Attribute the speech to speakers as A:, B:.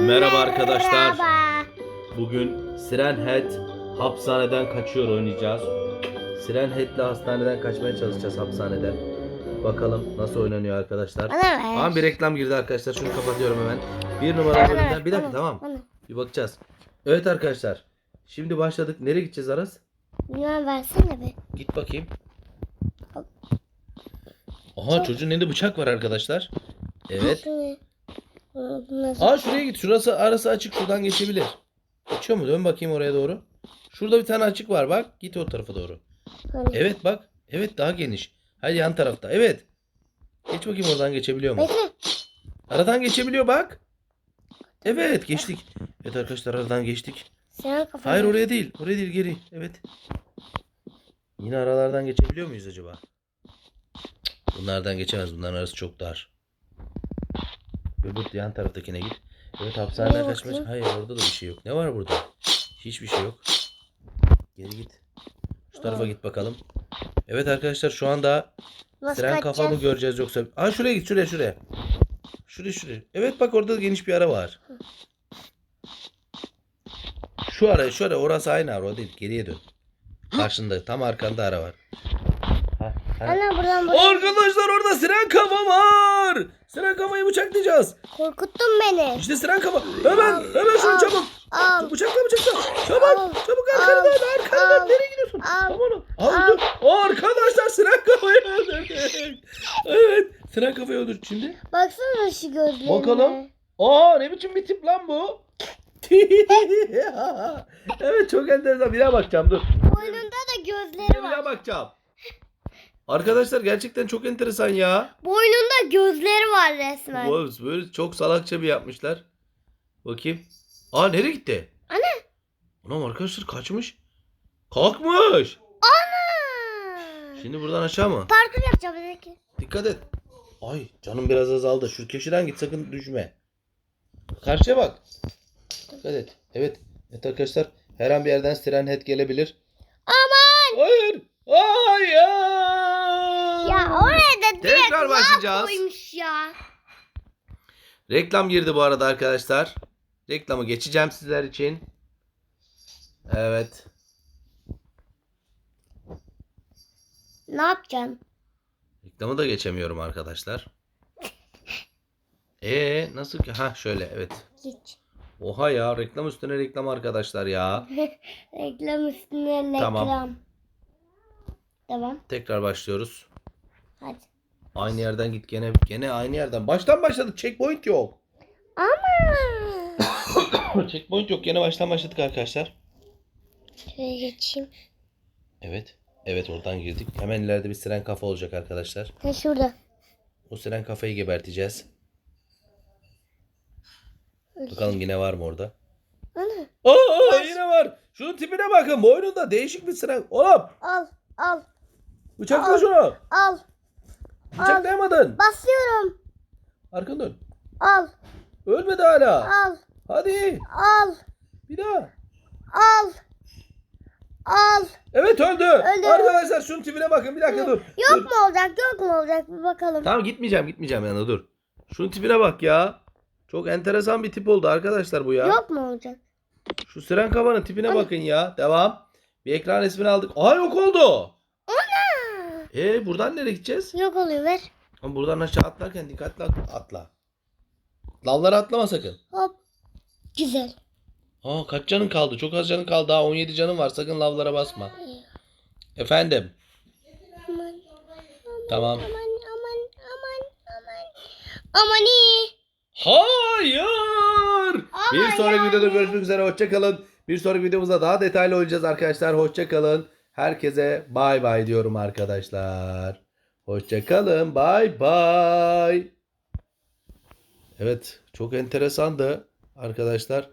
A: Merhaba arkadaşlar.
B: Merhaba.
A: Bugün Siren Head hapishaneden kaçıyor oynayacağız. Siren Head'le hastaneden kaçmaya çalışacağız hapishaneden. Bakalım nasıl oynanıyor arkadaşlar. Tamam bir reklam girdi arkadaşlar. Şunu kapatıyorum hemen. Bir numara bölümden. Bir dakika tamam. Bir bakacağız. Evet arkadaşlar. Şimdi başladık. Nereye gideceğiz Aras?
B: Bilmem versene be.
A: Git bakayım. Aha çocuğun elinde bıçak var arkadaşlar. Evet.
B: Nasıl?
A: Aa şuraya git. Şurası arası açık. Şuradan geçebilir. Geçiyor mu? Dön bakayım oraya doğru. Şurada bir tane açık var bak. Git o tarafa doğru.
B: Hani-
A: Evet bak. Evet daha geniş. Hadi yan tarafta. Evet. Geç bakayım oradan geçebiliyor mu?
B: Bekle.
A: Aradan geçebiliyor bak. Evet geçtik. Evet arkadaşlar aradan geçtik.
B: Sen.
A: Hayır oraya değil. Oraya değil geri. Evet. Yine aralardan geçebiliyor muyuz acaba? Bunlardan geçemez. Bunların arası çok dar. Öbür yan taraftakine git. Evet hapishaneden kaçmış. Hayır orada da bir şey yok. Ne var burada? Hiçbir şey yok. Geri git. Şu tarafa git bakalım. Evet arkadaşlar şu anda
B: Nasıl
A: Siren kafa mı göreceğiz yoksa? Aa şuraya git şuraya şuraya. Şuraya şuraya. Evet bak orada da geniş bir ara var. Şu ara şu ara orası aynı ara o değil. Geriye dön. Karşında tam arkanda ara var. Ha, ha.
B: Ana buradan buraya.
A: Arkadaşlar orada siren kafa var. Siren kafayı bıçaklayacağız.
B: Korkuttun beni.
A: İşte siren kafa. Hemen hemen şunu
B: Al.
A: çabuk.
B: Al.
A: Bıçakla bıçakla.
B: Al.
A: Çabuk çabuk arkanı
B: Al.
A: dön arkanı dön.
B: Al.
A: Nereye gidiyorsun?
B: Al.
A: Aman. Al,
B: Al.
A: Arkadaşlar siren kafayı öldürdük. Evet. Siren kafayı öldürdük şimdi.
B: Baksana şu gözlerine.
A: Bakalım. Aa ne biçim bir tip lan bu? evet çok enteresan. Bir daha bakacağım dur.
B: Boynunda da
A: Bir
B: gözleri
A: daha
B: var.
A: bakacağım. Arkadaşlar gerçekten çok enteresan ya.
B: Boynunda gözleri var resmen.
A: Bu böyle çok salakça bir yapmışlar. Bakayım. Aa nereye gitti?
B: Ana.
A: Anam arkadaşlar kaçmış. Kalkmış.
B: Ana.
A: Şimdi buradan aşağı mı?
B: Parkur yapacağım belki.
A: Dikkat et. Ay canım biraz azaldı. Şu köşeden git sakın düşme. Karşıya bak. Dikkat et. Evet. Evet arkadaşlar her an bir yerden siren head gelebilir.
B: Aman.
A: Hayır. Hayır.
B: Ya oraya da direkt
A: Tekrar başlayacağız.
B: koymuş ya.
A: Reklam girdi bu arada arkadaşlar. Reklamı geçeceğim sizler için. Evet.
B: Ne yapacaksın?
A: Reklamı da geçemiyorum arkadaşlar. Ee nasıl ki? Ha şöyle evet.
B: Geç.
A: Oha ya reklam üstüne reklam arkadaşlar ya.
B: reklam üstüne reklam.
A: Tamam.
B: Tamam.
A: Tekrar başlıyoruz.
B: Hadi.
A: Aynı yerden git gene gene aynı yerden. Baştan başladık. Checkpoint yok.
B: Ama.
A: Checkpoint yok. Gene baştan başladık arkadaşlar.
B: Şöyle geçeyim.
A: Evet. Evet oradan girdik. Hemen ileride bir siren kafa olacak arkadaşlar.
B: Ha şurada.
A: O siren kafayı geberteceğiz. Bakalım yine var mı orada?
B: Ana.
A: Aa yine var. Şunun tipine bakın. Boynunda değişik bir siren. Oğlum
B: Al. Al.
A: bıçakla
B: Aa.
A: şunu.
B: Al.
A: Bıçaklayamadın.
B: Basıyorum.
A: Arkanı dön.
B: Al.
A: Ölmedi hala.
B: Al.
A: Hadi.
B: Al.
A: Bir daha.
B: Al. Al.
A: Evet öldü.
B: Öldü.
A: Arkadaşlar şunun tipine bakın. Bir dakika dur.
B: Yok
A: Dur.
B: mu olacak? Yok mu olacak? Bir bakalım.
A: Tamam gitmeyeceğim gitmeyeceğim yanına dur. Şunun tipine bak ya. Çok enteresan bir tip oldu arkadaşlar bu ya.
B: Yok mu olacak?
A: Şu siren kafanın tipine bakın ya. Devam. Bir ekran resmini aldık. Aha yok oldu. E buradan nereye gideceğiz?
B: Yok oluyor ver.
A: Ama buradan aşağı atlarken dikkatli at- atla. Lavlara atlama sakın.
B: Hop. Güzel.
A: Aa kaç canın kaldı? Çok az canın kaldı. Daha 17 canın var. Sakın lavlara basma. Efendim.
B: Aman.
A: Tamam.
B: Aman aman aman aman. Aman iyi.
A: Hayır. Bir
B: Ama
A: sonraki
B: yani.
A: videoda görüşmek üzere. Hoşçakalın. Bir sonraki videomuzda daha detaylı oynayacağız arkadaşlar. Hoşçakalın. Herkese bay bay diyorum arkadaşlar. Hoşçakalın. Bay bay. Evet. Çok enteresandı arkadaşlar.